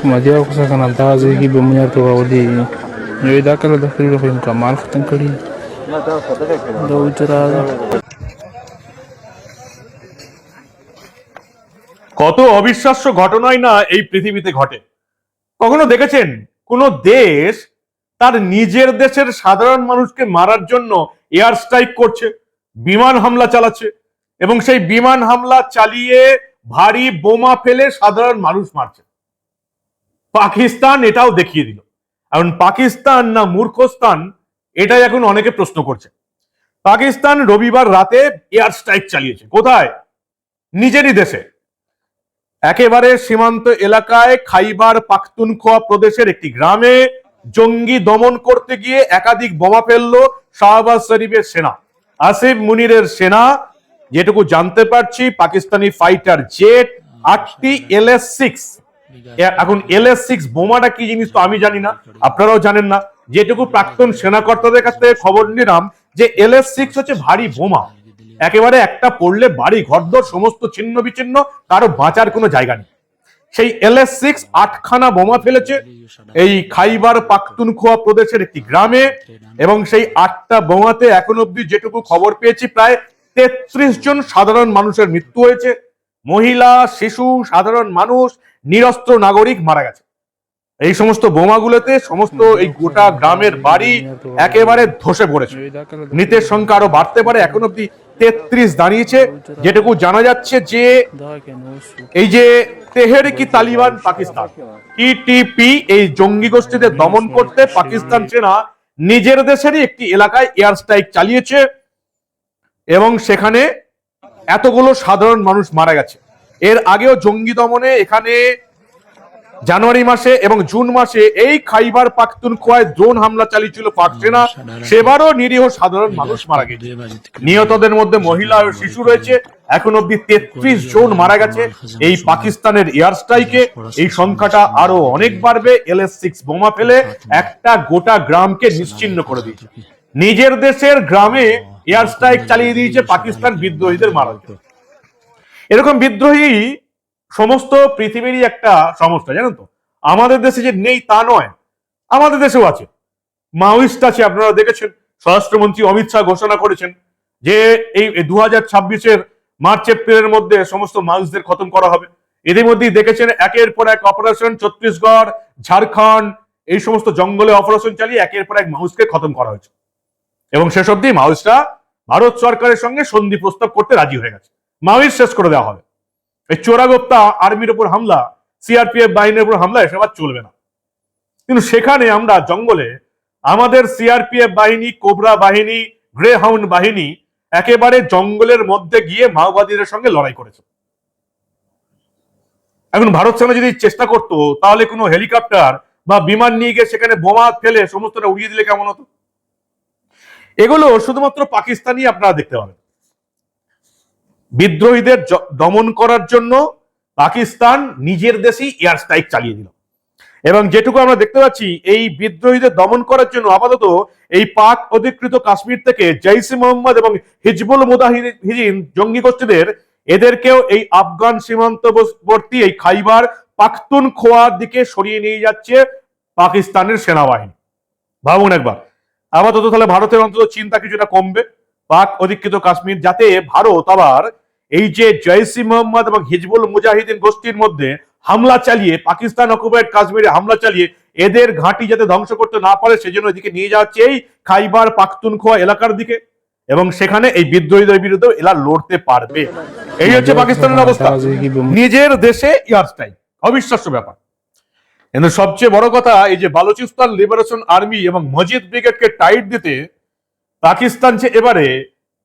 Madi ako sa kanal ta zai gi be munya to wadi. Yoy da kala da khiri ko im kamal khatan kari. Da utara কত অবিশ্বাস্য ঘটনাই না এই পৃথিবীতে ঘটে কখনো দেখেছেন কোন দেশ তার নিজের দেশের সাধারণ মানুষকে মারার জন্য এয়ার স্ট্রাইক করছে, বিমান হামলা চালাচ্ছে এবং সেই বিমান হামলা চালিয়ে ভারী বোমা ফেলে সাধারণ মানুষ মারছে পাকিস্তান এটাও দেখিয়ে দিল। এখন পাকিস্তান না মূর্খস্তান এটাই এখন অনেকে প্রশ্ন করছে। পাকিস্তান রবিবার রাতে এয়ার স্ট্রাইক চালিয়েছে। কোথায়? নিজেরই দেশে। একেবারে সীমান্ত এলাকায় খাইবার পাখতুনখোয়া প্রদেশের একটি গ্রামে জঙ্গি দমন করতে গিয়ে একাধিক বোমা ফেলল শাহবাজ শরীফের সেনা। আসিফ মুনিরের সেনা, যেটুকু জানতে পারছি, পাকিস্তানি ফাইটার জেট আটটি এল এস সিক্স এখন এল এস সিক্স বোমাটা কি জিনিস তো আমি জানি না, আপনারাও জানেন না। যেটুকু প্রাক্তন সেনাকর্তাদের কাছ থেকে খবর নিলাম যে এলএস সিক্স হচ্ছে ভারী বোমা। একেবারে একটা পড়লে বাড়ি, ঘরদোর, সমস্ত ছিন্ন বিচ্ছিন্ন, কারও বাঁচার কোনো জায়গা নেই। সেই এলএস সিক্স আটখানা বোমা ফেলেছে এই খাইবার পাখতুনখোয়া প্রদেশের একটি গ্রামে এবং সেই আটটা বোমাতে এখন অব্দি যেটুকু খবর পেয়েছি, প্রায় তেত্রিশ জন সাধারণ মানুষের মৃত্যু হয়েছে। মহিলা শিশু সাধারণ মানুষ নিরস্ত্র নাগরিক মারা গেছে। এই সমস্ত বোমাগুলোতে সমস্ত এই গোটা গ্রামের বাড়ি একেবারে ধসে পড়েছে। মৃতের সংখ্যা আরও বাড়তে পারে। এখন অব্দি তেত্রিশ দাঁড়িয়েছে। যেটুকু জানা যাচ্ছে যে. এই যে তেহের কি তালিবান পাকিস্তান টিটিপি এই জঙ্গি গোষ্ঠীদের দমন করতে পাকিস্তান সেনা নিজের দেশেরই একটি এলাকায় এয়ার স্ট্রাইক চালিয়েছে এবং সেখানে এতগুলো সাধারণ মানুষ মারা গেছে। এর আগেও জঙ্গি দমনে এখানে জানুয়ারি মাসে এবং জুন মাসে এই খাইবার পাখতুনখোয়ায় ড্রোন হামলা চালিয়েছিল পাক সেনা। সেবারও নিরীহ সাধারণ মানুষ মারা গেছে। নিহতদের মধ্যে মহিলা ও শিশু রয়েছে। এখন অব্দি তেত্রিশ জন মারা গেছে। এই পাকিস্তানের এয়ার স্ট্রাইকে এই সংখ্যাটা আরও অনেক বাড়বে। এল এস সিক্স বোমা ফেলে একটা গোটা গ্রামকে নিশ্চিন্ন করে দিয়েছে। নিজের দেশের গ্রামে এয়ার স্ট্রাইক চালিয়ে দিয়েছে পাকিস্তান বিদ্রোহীদের মারার এরকম বিদ্রোহী সমস্ত পৃথিবীরই একটা সমস্যা, জানেন তো? আমাদের দেশে যে নেই তা নয়, আমাদের দেশেও আছে। মাওয়িস্ট আছে, আপনারা দেখেছেন, স্বরাষ্ট্রমন্ত্রী অমিত শাহ ঘোষণা করেছেন যে এই দু হাজার ছাব্বিশের মার্চ, এপ্রিলের মধ্যে সমস্ত মাউসদের খতম করা হবে। এদের মধ্যেই দেখেছেন একের পর এক অপারেশন ছত্তিশগড়, ঝাড়খণ্ড, এই সমস্ত জঙ্গলে অপারেশন চালিয়ে একের পর এক মাউসকে খতম করা হয়েছে। এবং শেষ অব্দি মাউসরা ভারত সরকারের সঙ্গে সন্ধি প্রস্তাব করতে রাজি হয়ে গেছে। মাউইস শেষ করে দেওয়া হবে। এই চোরাগোপ্তা আর্মির উপর হামলা, সিআরপিএফ বাহিনীর উপর হামলা, এসব আর চলবে না। কিন্তু সেখানে আমরা জঙ্গলে আমাদের সিআরপিএফ বাহিনী, কোবরা বাহিনী গ্রে হাউন্ড বাহিনী একেবারে জঙ্গলের মধ্যে গিয়ে মাওবাদীদের সঙ্গে লড়াই করেছে। এখন ভারত সেনা যদি চেষ্টা করতো, তাহলে কোনো হেলিকপ্টার বা বিমান নিয়ে গিয়ে সেখানে বোমা ফেলে সমস্তটা উড়িয়ে দিলে কেমন হতো? এগুলো শুধুমাত্র পাকিস্তানি আপনারা দেখতে পাবেন। বিদ্রোহীদের দমন করার জন্য পাকিস্তান নিজের দেশেই এয়ার স্ট্রাইক চালিয়ে দিল। এবং যেটুকু আমরা দেখতে পাচ্ছি, এই বিদ্রোহীদের দমন করার জন্য আপাতত এই পাক অধিকৃত কাশ্মীর থেকে জৈসে মোহাম্মদ এবং হিজবুল মুদাহিদিন জঙ্গি গোষ্ঠীদের, এদেরকেও এই আফগান সীমান্তবর্তী এই খাইবার পাখতুন খোয়ার দিকে সরিয়ে নিয়ে যাচ্ছে পাকিস্তানের সেনাবাহিনী। ভাবুন একবার। আপাতত তাহলে ভারতের অন্তত চিন্তা কিছুটা কমবে। পাক অধিকৃত কাশ্মীর যাতে ভারত আবার এই যে জয়সি মোহাম্মদ এবং হিজবুল মুজাহিদিন গোষ্ঠীর মধ্যে হামলা চালিয়ে পাকিস্তান অকুপাইড কাশ্মীরে হামলা চালিয়ে এদের ঘাঁটি যাতে ধ্বংস করতে না পারে সেজন্য এদিকে নিয়ে যাচ্ছে এই খাইবার পাখতুনখোয়া এলাকার দিকে। এবং সেখানে এই বিদ্রোহীদের বিরুদ্ধে এরা লড়তে পারবে। এই হচ্ছে পাকিস্তানের অবস্থা। নিজের দেশে ইয়ার স্ট্রাইক অবিশ্বাস্য ব্যাপার। কিন্তু সবচেয়ে বড় কথা, এই যে বালুচিস্তান লিবারেশন আর্মি এবং মজিদ ব্রিগেডকে টাইট দিতে পাকিস্তান যে এবারে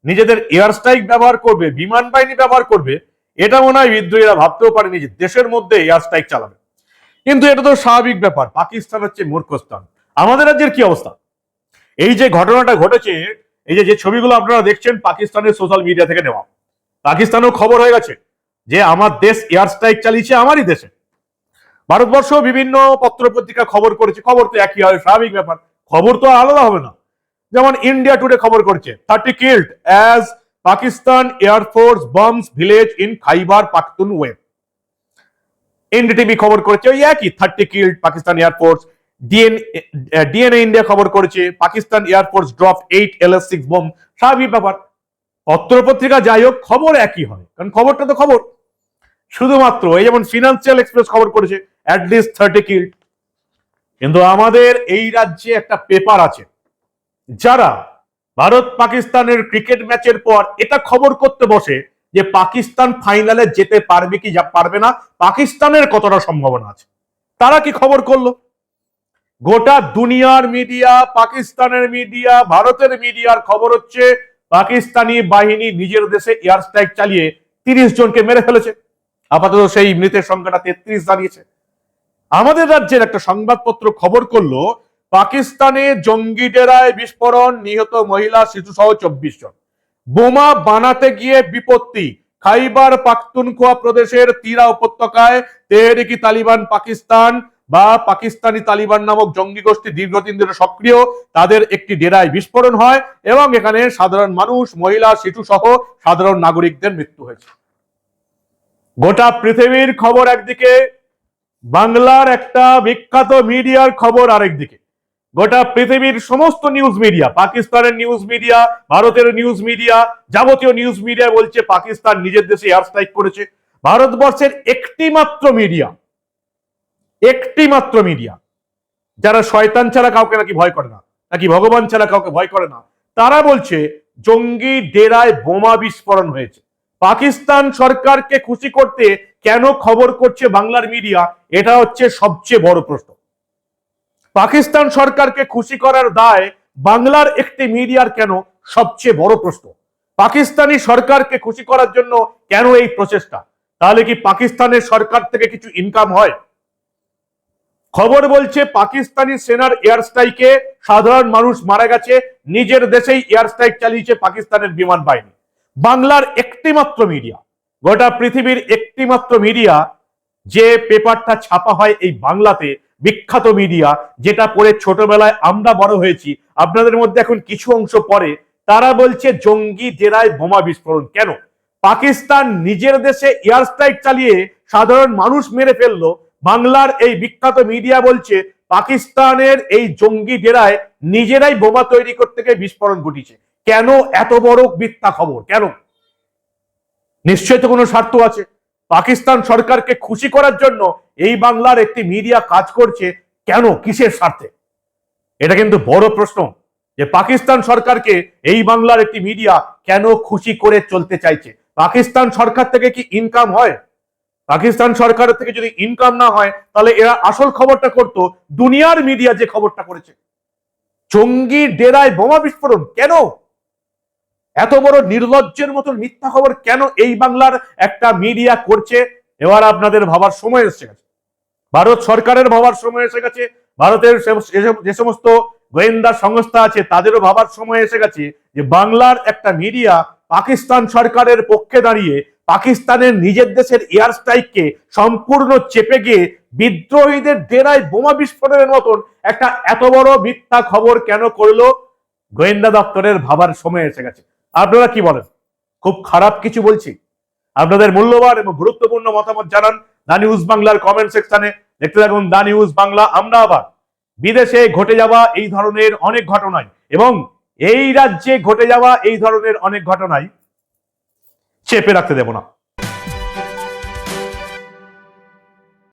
নিজেদের এয়ার স্ট্রাইক ব্যবহার করবে, বিমান বাহিনী ব্যবহার করবে, এটা মনে হয় বিদ্রোহীরা ভাবতেও পারেনি যে দেশের মধ্যে এয়ার স্ট্রাইক চালাবে। কিন্তু এটা তো স্বাভাবিক ব্যাপার, পাকিস্তান হচ্ছে মূর্খস্থান। আমাদের রাজ্যের কি অবস্থা? এই যে ঘটনাটা ঘটেছে, এই যে যে ছবিগুলো আপনারা দেখছেন পাকিস্তানের সোশ্যাল মিডিয়া থেকে নেওয়া, পাকিস্তানেও খবর হয়ে গেছে যে আমার দেশ এয়ার স্ট্রাইক চালিয়েছে আমারই দেশে। ভারতবর্ষ বিভিন্ন পত্র পত্রিকা খবর করেছে, খবর তো একই হয় স্বাভাবিক ব্যাপার। খবর তো আলাদা হবে না। যেমন ইন্ডিয়া টুডে খবর করছে thirty killed as Pakistan air force bombs village in Khyber Pakhtun web NDTV খবর করেছে, ওই একই thirty killed Pakistan air force DN DNA India খবর করেছে Pakistan air force drop eight L S six bomb স্বাভাবিক ব্যাপার। পত্রপত্রিকা যাই হোক, খবর একই হয় কারণ খবরটা তো খবর। শুধুমাত্র, এই যেমন ফিনান্সিয়াল এক্সপ্রেস খবর করেছে অ্যাটলিস্ট থার্টি কিল্ড কিন্তু আমাদের এই রাজ্যে একটা পেপার আছে। যারা ভারত পাকিস্তানের ক্রিকেট ম্যাচের পর এটা খবর করতে বসে যে পাকিস্তান ফাইনালে যেতে পারবে কি যা পারবে না, পাকিস্তানের কতটা সম্ভাবনা আছে? তারা কি খবর করল? গোটা দুনিয়ার মিডিয়া পাকিস্তানের মিডিয়া ভারতের মিডিয়ার খবর হচ্ছে, পাকিস্তানি বাহিনী নিজের দেশে এয়ার স্ট্রাইক চালিয়ে তিরিশ জনকে মেরে ফেলেছে। আপাতত সেই মৃতের সংখ্যাটা তেত্রিশ দাঁড়িয়েছে। আমাদের রাজ্যের একটা সংবাদপত্র খবর করল, পাকিস্তানে জঙ্গি ডেরায় বিস্ফোরণ, নিহত মহিলা, শিশু সহ চব্বিশ জন। বোমা বানাতে গিয়ে বিপত্তি। খাইবার পাখতুনখোয়া প্রদেশের তিরা উপত্যকায় তেহরিকি তালিবান পাকিস্তান বা পাকিস্তানি তালিবান নামক জঙ্গি গোষ্ঠী দীর্ঘদিন ধরে সক্রিয়, তাদের একটি ডেরায় বিস্ফোরণ হয় এবং এখানে সাধারণ মানুষ, মহিলা, শিশু সহ সাধারণ নাগরিকদের মৃত্যু হয়েছে। গোটা পৃথিবীর খবর একদিকে বাংলার একটা বিখ্যাত মিডিয়ার খবর আরেকদিকে গোটা পৃথিবীর সমস্ত নিউজ মিডিয়া পাকিস্তানের নিউজ মিডিয়া ভারতের নিউজ মিডিয়া যাবতীয় নিউজ মিডিয়া বলছে পাকিস্তান নিজের দেশে এয়ার স্ট্রাইক করেছে। ভারতবর্ষের একটি মাত্র মিডিয়া একটি মাত্র মিডিয়া যারা শয়তান ছাড়া কাউকে নাকি ভয় করে না, নাকি ভগবান ছাড়া কাউকে ভয় করে না, তারা বলছে জঙ্গি ডেরায় বোমা বিস্ফোরণ হয়েছে। পাকিস্তান সরকারকে খুশি করতে কেন খবর করছে বাংলার মিডিয়া? এটা হচ্ছে সবচেয়ে বড় প্রশ্ন। পাকিস্তান সরকারকে খুশি করার দায় বাংলার একটি মিডিয়ার কেন সবচেয়ে বড় প্রশ্ন? পাকিস্তানি সরকারকে খুশি করার জন্য কেন এই প্রচেষ্টা? তাহলে কি পাকিস্তানের সরকার থেকে কিছু ইনকাম হয়? খবর বলছে পাকিস্তানি সেনার এয়ার স্ট্রাইকে সাধারণ মানুষ মারা গেছে, নিজের দেশেই এয়ার স্ট্রাইক চালিয়েছে পাকিস্তানের বিমান বাহিনী। বাংলার একটি মাত্র মিডিয়া। গোটা পৃথিবীর একটি মাত্র মিডিয়া যে পেপারটা ছাপা হয় এই বাংলাতে, বিখ্যাত মিডিয়া যেটা পড়ে ছোটবেলায় আমরা বড় হয়েছি, আপনাদের মধ্যে এখন কিছু অংশ পড়ে, তারা বলছে জঙ্গি জেরায় বোমা বিস্ফোরণ। কেন? পাকিস্তান নিজের দেশে এয়ার স্ট্রাইক চালিয়ে সাধারণ মানুষ মেরে ফেলল। বাংলার এই বিখ্যাত মিডিয়া বলছে, পাকিস্তানের এই জঙ্গি ডেরায় নিজেরাই বোমা তৈরি করতে গিয়ে বিস্ফোরণ ঘটিয়েছে। কেন এত বড় মিথ্যা খবর? কেন? নিশ্চয় তো কোনো স্বার্থ আছে। পাকিস্তান সরকারকে খুশি করার জন্য এই বাংলার একটি মিডিয়া কাজ করছে কেন? কিসের স্বার্থে? এটা কিন্তু বড় প্রশ্ন যে পাকিস্তান সরকারকে এই বাংলার একটি মিডিয়া কেন খুশি করে চলতে চাইছে? পাকিস্তান সরকার থেকে কি ইনকাম হয়? পাকিস্তান সরকারের থেকে যদি ইনকাম না হয়, তাহলে এরা আসল খবরটা করতো, দুনিয়ার মিডিয়া যে খবরটা করেছে। জঙ্গি ডেরায় বোমা বিস্ফোরণ, কেন? এত বড় নির্লজ্জের মতো মিথ্যা খবর কেন এই বাংলার একটা মিডিয়া করছে? এবার আপনাদের ভাবার সময় এসে গেছে। ভারত সরকারের ভাবার সময় এসে গেছে। ভারতের যে সমস্ত গোয়েন্দা সংস্থা আছে, তাদেরও ভাবার সময় এসে গেছে যে বাংলার একটা মিডিয়া পাকিস্তান সরকারের পক্ষে দাঁড়িয়ে পাকিস্তানের নিজের দেশের এয়ার স্ট্রাইককে সম্পূর্ণ চেপে গিয়ে বিদ্রোহীদের ডেরায় বোমা বিস্ফোরণের মতন একটা এত বড় মিথ্যা খবর কেন করল? গোয়েন্দা দপ্তরের ভাবার সময় এসে গেছে। আপনারা কি বলেন? খুব খারাপ কিছু বলছি। আপনাদের মূল্যবান এবং গুরুত্বপূর্ণ মতামত জানান দা নিউজ বাংলার কমেন্ট সেকশনে। দেখতে থাকুন দা নিউজ বাংলা, আমরা আবার বিদেশে ঘটে যাওয়া এই ধরনের অনেক ঘটনায় এবং এই রাজ্যে ঘটে যাওয়া এই ধরনের অনেক ঘটনায় চেপে রাখতে দেব না।